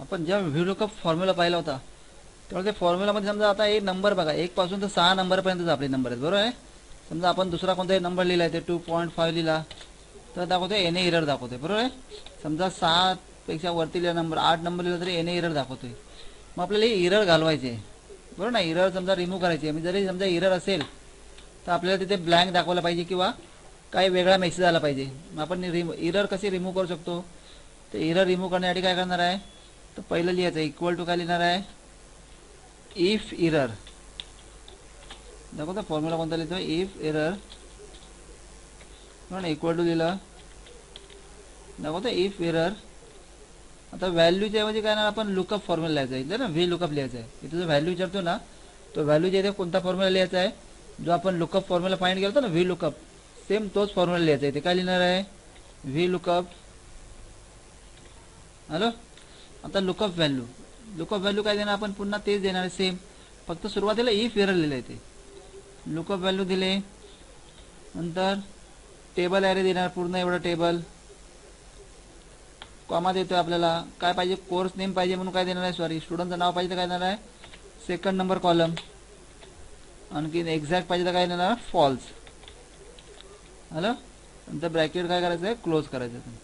आपण जेव्हा view cup formula पाहिला होता तेव्हा ते फॉर्म्युलामध्ये समजा आता एक नंबर बघा एकपासून तर सहा नंबरपर्यंतच आपले नंबर आहेत बरोबर आहे? समजा आपण दुसरा कोणताही नंबर लिहिला आहे ते टू पॉईंट फाईव्ह लिहिला तर दाखवतोय एन इरर दाखवतोय बरोबर आहे? समजा सहापेक्षा वरती लिहिला नंबर आठ नंबर लिहिला तरी एन इरर दाखवतोय. मग आपल्याला इरर घालवायचे आहे. बरोबर ना इरर समजा रिमूव्ह करायची आहे. म्हणजे जरी समजा इरर असेल तर आपल्याला तिथे ब्लँक दाखवायला पाहिजे किंवा काही वेगळा मेसेज आला पाहिजे. मग आपण रिम इरर कशी रिमूव्ह करू शकतो? तर इरर रिमूव्ह करण्यासाठी काय करणार आहे? तर पहिलं लिहायचं इक्वल टू काय लिहिणार आहे? इफ इरर दाखवतो फॉर्म्युला कोणता लिहितो इफ एरर म्हणून इक्वल टू लिहिलं? दाखवतो इफ एरर आता व्हॅल्यूच्या ऐवजी काय ना आपण लुकअप फॉर्म्युला लिहायचा आहे. ना व्ही लुकअप लिहायचं आहे. इथं जो व्हॅल्यू विचारतो ना तो व्हॅल्यूच्या इथे कोणता फॉर्म्युला लिहायचा आहे? जो आपण लुकअप फॉर्म्युला फाईंड केला होता ना व्ही लुकअप सेम तोच फॉर्म्युला लिहायचा आहे. ते काय लिहिणार आहे? व्ही लुकअप हॅलो आता लुकअप व्हॅल्यू लुकअप व्हॅल्यू काय देणार आपण? पुन्हा तेच देणार आहे सेम फक्त सुरुवातीला e इफ एरर लिहिलं आहे ते. लुकअप व्हॅल्यू दिले. नंतर टेबल ॲरे देणार पूर्ण एवढं टेबल कॉमा देतोय आपल्याला. काय पाहिजे? कोर्स नेम पाहिजे म्हणून काय देणार आहे? सॉरी स्टुडंटचं नाव पाहिजे तर काय देणार आहे? सेकंड नंबर कॉलम आणखी एक्झॅक्ट पाहिजे तर काय देणार फॉल्स हॅलो नंतर ब्रॅकेट काय करायचं आहे? क्लोज करायचं आहे.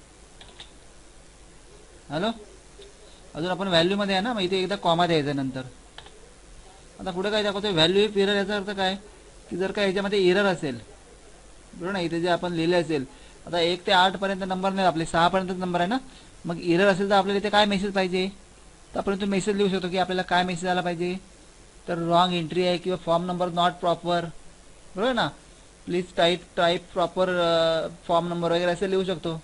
हॅलो अजून आपण व्हॅल्यूमध्ये आहे ना मग इथे एकदा कॉमा द्यायचा नंतर. आता पुढे काय दाखवतोय? व्हॅल्यू इफ इरर याचा अर्थ काय? की जर का याच्यामध्ये इरर असेल बरोबर ना? इथे जे आपण लिहिले असेल आता एक ते आठ पर्यंत नंबर नाही आपले सहा पर्यंत नंबर आहे ना? मग इरर असेल तर आपल्याला इथे काय मेसेज पाहिजे? तर आपण तो मेसेज लिहू शकतो की आपल्याला काय मेसेज आला पाहिजे? तर रॉंग एंट्री आहे किंवा फॉर्म नंबर नॉट प्रॉपर बरोबर ना? Please type type proper form number वगैरे असं लिहू शकतो.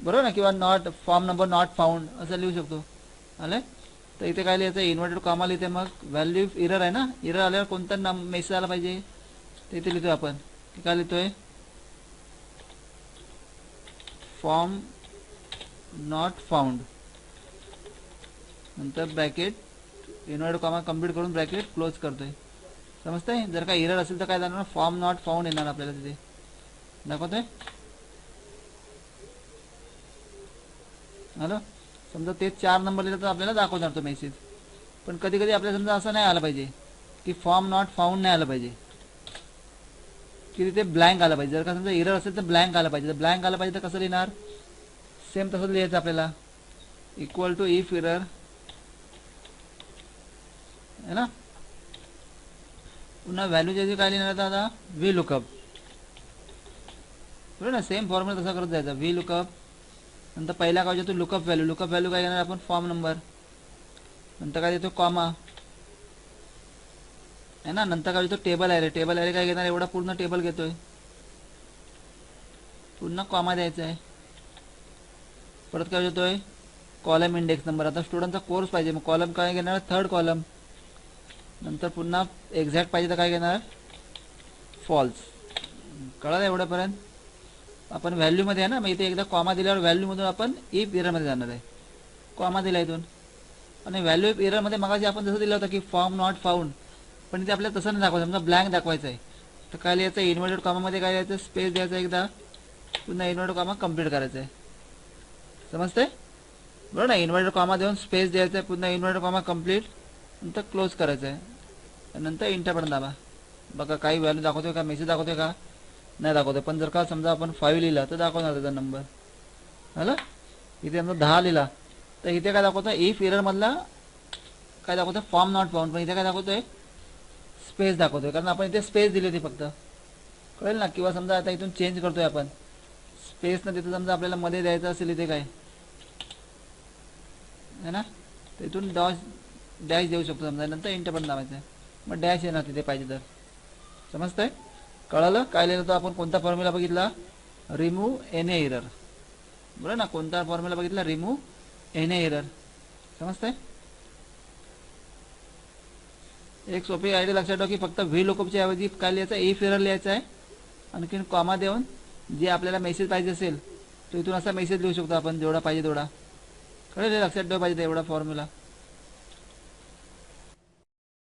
बरोबर ना? किंवा not form number not found असं लिहू शकतो. आलं तर इथे काय लिहायचं इन्व्हर्टेड कॉमा लिहिते मग. व्हॅल्यू इरर आहे ना? इरर आल्यावर कोणता नाम मेसेज आला पाहिजे? ते इथे लिहितोय आपण. काय लिहितोय? फॉर्म नॉट फाउंड नंतर ब्रॅकेट इन्व्हर्टेड कॉमा कंप्लीट करून ब्रॅकेट क्लोज करतोय. समजतंय? जर का इरर असेल तर काय जाणार? फॉर्म नॉट फाउंड येणार आपल्याला तिथे. दाखवतोय? हॅलो समजा ते चार नंबर लिहिलं तर आपल्याला दाखवणार तो मेसेज पण कधी कधी आपल्याला समजा असं नाही आलं पाहिजे की फॉर्म नॉट फाउंड नाही आलं पाहिजे. की तिथे ब्लँक आलं पाहिजे. जर का समजा इरर असेल तर ब्लँक आलं पाहिजे. तर ब्लँक आलं पाहिजे तर कसं लिहिणार? सेम तसंच लिहायचं आपल्याला. इक्वल टू इफ इरर है ना? पुन्हा व्हॅल्यू काय लिहिणार आता? आता व्ही लुकअप बरोबर ना? सेम फॉर्म्युला तसा करत जायचा. व्ही लुकअप नंतर पहिला काय येतो लुकअप व्हॅल्यू लुकअप व्हॅल्यू काय घेणार आपण? फॉर्म नंबर नंतर काय देतो? कॉमा आहे ना? नंतर काय देतो? टेबल ॲरे टेबल ॲरे काय घेणार? एवढा पूर्ण टेबल घेतोय. पुन्हा कॉमा द्यायचा आहे. परत काय देतोय? कॉलम इंडेक्स नंबर आता स्टुडंटचा कोर्स पाहिजे. मग कॉलम काय घेणार? थर्ड कॉलम नंतर पुन्हा एक्झॅक्ट पाहिजे तर काय घेणार? फॉल्स कळलं एवढ्यापर्यंत? आपण व्हॅल्यूमध्ये आहे ना मग इथे एकदा कॉमा दिल्यावर व्हॅल्यूमधून आपण इफ इररमध्ये जाणार आहे. कॉमा दिला इथून. आणि व्हॅल्यू इफ इररमध्ये मगाशी आपण जसं दिलं होतं की फॉर्म नॉट फाउंड पण इथे आपल्याला तसं नाही दाखवायचं समजा ब्लँक दाखवायचं आहे. तर काय लिहायचं इन्व्हर्टेड कॉमामध्ये काय लिहायचं? स्पेस द्यायचा एकदा. पुन्हा इन्व्हर्टेड कॉमा कंप्लीट करायचं आहे. समजते बरोबर ना? इन्व्हर्टेड कॉमा देऊन स्पेस द्यायचा आहे पुन्हा इन्व्हर्टेड कॉमा कंप्लीट नंतर क्लोज करायचं आहे. नंतर इंटरपर्यंत दाबा. बघा काही व्हॅल्यू दाखवतोय का? मेसेज दाखवतोय का? नाही दाखवते पण जर का समजा आपण फाईव्ह लिहिला तर दाखवणार त्याचा नंबर झालं इथे समजा दहा लिहिला तर इथे काय दाखवतं इफ मधला काय दाखवतं फॉर्म नॉट फाउंड पण इथे काय दाखवतोय? स्पेस दाखवतोय. कारण आपण इथे स्पेस दिली होती फक्त. कळेल ना? किंवा समजा आता इथून चेंज करतोय आपण. स्पेस न तिथं समजा आपल्याला मध्ये द्यायचं असेल इथे काय? है ना? तर इथून डॉश डॅश देऊ शकतो समजा. नंतर इंटर लावायचं आहे. मग डॅश येणार तिथे पाहिजे तर. समजतंय? कळालं? काय लिहिलं तर आपण? कोणता फॉर्म्युला बघितला? रिमूव्ह एन एरर बरं बरोबर ना कोणता फॉर्म्युला बघितला? रिमूव्ह एन एरर समजतंय? एक सोपी आयडिया लक्षात ठेवा की फक्त व्ही लोकअपच्या ऐवजी काय लिहायचं? इफ एरर लिहायचं आहे. आणखीन कॉमा देऊन जे आपल्याला मेसेज पाहिजे असेल तो इथून असा मेसेज लिहू शकतो आपण जेवढा पाहिजे तेवढा. कळेल? लक्षात ठेवा पाहिजे एवढा फॉर्म्युला